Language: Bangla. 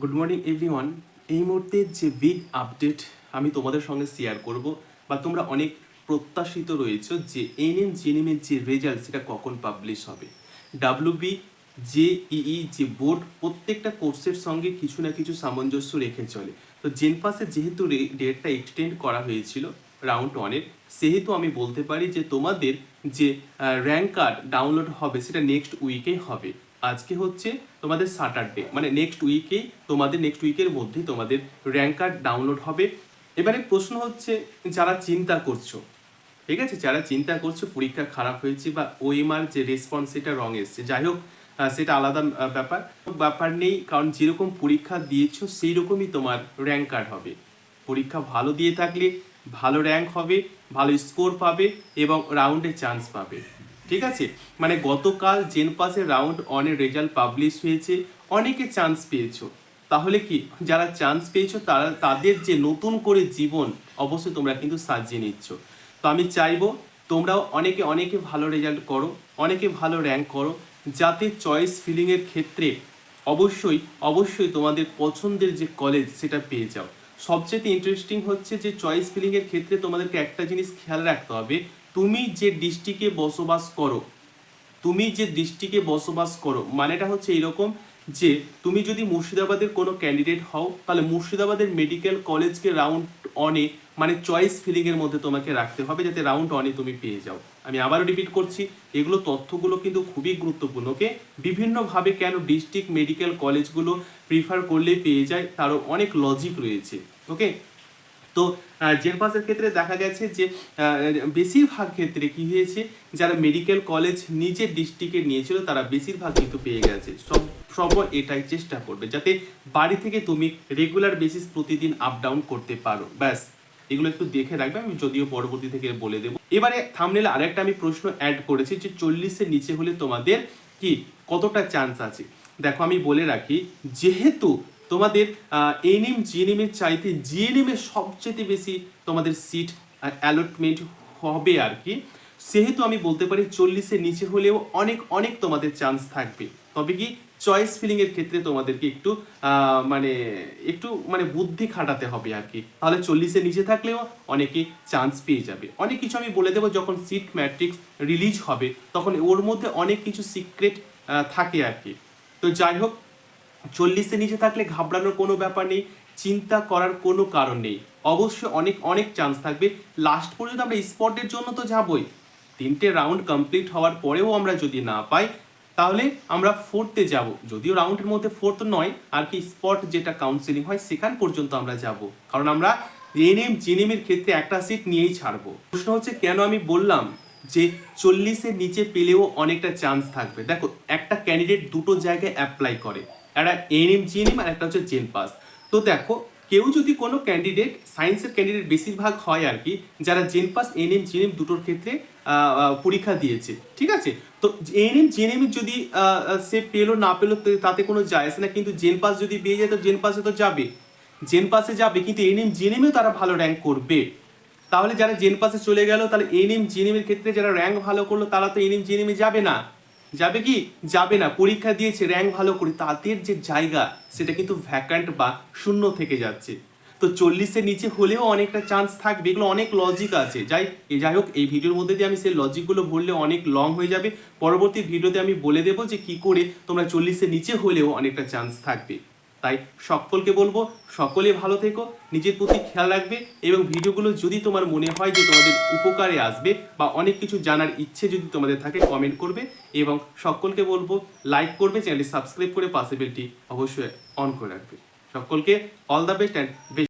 গুড মর্নিং এভরিওয়ান এই মুহূর্তে যে বিগ আপডেট আমি তোমাদের সঙ্গে শেয়ার করব বা তোমরা অনেক প্রত্যাশিত রয়েছে যে এনএম জিএনএমের যে রেজাল্ট সেটা কখন পাবলিশ হবে। ডাব্লিউবি জেইই যে বোর্ড প্রত্যেকটা কোর্সের সঙ্গে কিছু না কিছু সামঞ্জস্য রেখে চলে। তো জেনপাসে যেহেতু ডেটটা এক্সটেন্ড করা হয়েছিল রাউন্ড ওয়ানের সেহেতু আমি বলতে পারি যে তোমাদের যে র্যাঙ্ক কার্ড ডাউনলোড হবে সেটা নেক্সট উইকেই হবে। আজকে হচ্ছে তোমাদের স্যাটারডে মানে নেক্সট উইকেই তোমাদের নেক্সট উইকের মধ্যেই তোমাদের র্যাঙ্ক কার্ড ডাউনলোড হবে। এবারে প্রশ্ন হচ্ছে, যারা চিন্তা করছ, ঠিক আছে? যারা চিন্তা করছ, পরীক্ষা খারাপ হয়েছে বা ওএমআর যে রেসপন্স সেটা রং এসছে, যাই হোক সেটা আলাদা ব্যাপার। ব্যাপার নেই, কারণ যেরকম পরীক্ষা দিয়েছ সেই রকমই তোমার র্যাঙ্ক কার্ড হবে। পরীক্ষা ভালো দিয়ে থাকলে ভালো র্যাঙ্ক হবে, ভালো স্কোর পাবে এবং রাউন্ডে চান্স পাবে। ঠিক আছে? মানে গতকাল জেন পাসের রাউন্ড অনের রেজাল্ট পাবলিশ হয়েছে, অনেকে চান্স পেয়েছ। তাহলে কি, যারা চান্স পেয়েছ, তারা, তাদের যে নতুন করে জীবন, অবশ্যই তোমরা কিন্তু সাজিয়ে নিচ্ছ। তো আমি চাইব, তোমরাও অনেকে অনেকে ভালো রেজাল্ট করো, অনেকে ভালো র্যাঙ্ক করো, যাতে চয়েস ফিলিংয়ের ক্ষেত্রে অবশ্যই অবশ্যই তোমাদের পছন্দের যে কলেজ, সেটা পেয়ে যাও। সবচেয়ে ইন্টারেস্টিং হচ্ছে যে চয়েস ফিলিংয়ের ক্ষেত্রে তোমাদেরকে একটা জিনিস খেয়াল রাখতে হবে তুমি যে ডিস্ট্রিক্টে বসবাস করো, তুমি যে ডিস্ট্রিক্টে বসবাস করো, মানেটা হচ্ছে এরকম যে তুমি যদি মুর্শিদাবাদের কোনো ক্যান্ডিডেট হও, তাহলে মুর্শিদাবাদের মেডিকেল কলেজকে রাউন্ড অনে মানে চয়েস ফিলিংয়ের মধ্যে তোমাকে রাখতে হবে যাতে রাউন্ড অনে তুমি পেয়ে যাও। আমি আবারও রিপিট করছি, এগুলো তথ্যগুলো কিন্তু খুবই গুরুত্বপূর্ণ ওকে বিভিন্নভাবে কেন ডিস্ট্রিক্ট মেডিকেল কলেজগুলো প্রিফার করলে পেয়ে যায়, তারও অনেক লজিক রয়েছে ওকে তো জেন পাসের ক্ষেত্রে দেখা গেছে যে বেশিরভাগ ক্ষেত্রে কি হয়েছে, যারা মেডিকেল কলেজ নিজের ডিস্ট্রিক্টে নিয়েছিল, তারা বেশিরভাগ কিন্তু পেয়ে গেছে। সব সময় এটাই চেষ্টা করবে, যাতে বাড়ি থেকে তুমি রেগুলার বেসিস প্রতিদিন আপ ডাউন করতে পারো। ব্যাস, এগুলো একটু দেখে রাখবে, আমি যদিও পরবর্তী থেকে বলে দেবো। এবারে থামনেলে আরেকটা আমি প্রশ্ন অ্যাড করেছি যে চল্লিশের নিচে হলে তোমাদের কি কতটা চান্স আছে? দেখো, আমি বলে রাখি, যেহেতু তোমাদের এনএম জিএনএম এর চাইতে জিএনএম এর সবচেয়ে বেশি তোমাদের সিট অ্যালটমেন্ট হবে আর কি। সেহেতু আমি বলতে পারি চল্লিশের নিচে হলেও অনেক অনেক তোমাদের চান্স থাকবে। তবে কি চয়েস ফিলিং এর ক্ষেত্রে তোমাদেরকে একটু মানে একটু মানে বুদ্ধি খাটাতে হবে আর কি। তাহলে চল্লিশের নিচে থাকলেও অনেকে চান্স পেয়ে যাবে। অনেক কিছু আমি বলে দেবো যখন সিট ম্যাট্রিক্স রিলিজ হবে, তখন ওর মধ্যে অনেক কিছু সিক্রেট থাকে আর কি। তো যাই হোক চল্লিশের নিচে থাকলে ঘাবড়ানোর কোনো ব্যাপার নেই, চিন্তা করার কোনো কারণ নেই। অবশ্যই অনেক অনেক চান্স থাকবে। লাস্ট পর্যন্ত আমরা স্পটের জন্য তো যাবই। তিনটে রাউন্ড কমপ্লিট হওয়ার পরেও আমরা যদি না পাই, তাহলে আমরা ফোর্থে যাব। যদিও রাউন্ডের মধ্যে ফোর্থ নয়, আর কি স্পট যেটা কাউন্সিলিং হয়, সেখান পর্যন্ত আমরা যাব। কারণ আমরা এনএম, জিএনএম এর ক্ষেত্রে একটা সিট নিয়েই ছাড়বো। প্রশ্ন হচ্ছে, কেন আমি বললাম যে চল্লিশের নিচে পেলেও অনেকটা চান্স থাকবে? দেখো, একটা ক্যান্ডিডেট দুটো জায়গায় অ্যাপ্লাই করে। একটা এনএম জিএনএম আর একটা হচ্ছে জেন পাস। তো দেখো, কেউ যদি কোনো ক্যান্ডিডেট সায়েন্সের ক্যান্ডিডেট বেশিরভাগ হয় আর কি, যারা জেন পাস এনএম জিএনএম দুটোর ক্ষেত্রে পরীক্ষা দিয়েছে, ঠিক আছে? তো এনএম জিএনএম যদি সে পেল, না পেল তাতে কোনো যায় আসে না, কিন্তু জেন পাস যদি পেয়ে যায়, তো জেন পাসে তো যাবে। জেন পাসে যাবে, কিন্তু এনএম জিএনএমেও তারা ভালো র্যাঙ্ক করবে। তাহলে যারা জেন পাসে চলে গেল, তাহলে এনএম জিএনএম এর ক্ষেত্রে যারা র্যাঙ্ক ভালো করল, তারা তো এনএম জিএনএম যাবে না। যাবে কি? যাবে না। পরীক্ষা দিয়েছে র্যাঙ্ক ভালো করে। তাদের যে জায়গা, সেটা কিন্তু ভ্যাকান্ট বা শূন্য থেকে যাচ্ছে। তো চল্লিশের নিচে হলেও অনেকটা চান্স থাকবে। এগুলো অনেক লজিক আছে। যাই যাই হোক, এই ভিডিওর মধ্যে দিয়ে আমি সেই লজিকগুলো বললে অনেক লং হয়ে যাবে। পরবর্তী ভিডিওতে আমি বলে দেবো যে কি করে তোমরা চল্লিশের নিচে হলেও অনেকটা চান্স থাকবে। তাই সকলকে বলব, সকলে ভালো থেকো, নিজের প্রতি খেয়াল রাখবে এবং ভিডিওগুলো যদি তোমার মনে হয় যে তোমাদের উপকারে আসবে বা অনেক কিছু জানার ইচ্ছে যদি তোমাদের থাকে কমেন্ট করবে এবং সকলকে বলব লাইক করবে, চ্যানেলটি সাবস্ক্রাইব করে পাসিবিলিটি অবশ্যই অন করে রাখবে। সকলকে all the best and best